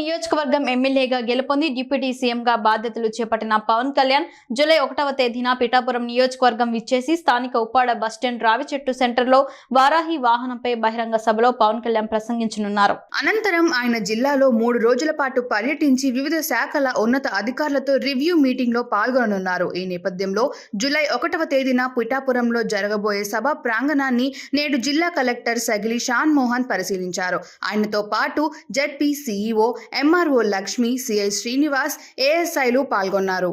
నియోజకవర్గం ఎమ్మెల్యేగా గెలుపొంది డిప్యూటీ సీఎంగా బాధ్యతలు చేపట్టిన పవన్ కళ్యాణ్ జూలై ఒకటవ తేదీన పిఠాపురం నియోజకవర్గం విచ్చేసి స్థానిక ఉప్పాడ బస్టాండ్ రావిచెట్టు సెంటర్లో వారాహి వాహనంపై బహిరంగ సభలో పవన్ కళ్యాణ్ ప్రసంగించనున్నారు. అనంతరం ఆయన జిల్లాలో మూడు రోజుల పాటు పర్యటించి వివిధ శాఖల ఉన్నత అధికారులతో రివ్యూ మీటింగ్లో పాల్గొననున్నారు. ఈ నేపథ్యంలో జూలై ఒకటవ తేదీన పిఠాపురంలో జరగబోయే సభ ప్రాంగణాన్ని నేడు జిల్లా కలెక్టర్ సగిలి షాన్ మోహన్ పరిశీలించారు. ఆయనతో పాటు ZP CEO MRO Lakshmi CI Srinivas ఏఎస్ఐలు పాల్గొన్నారు.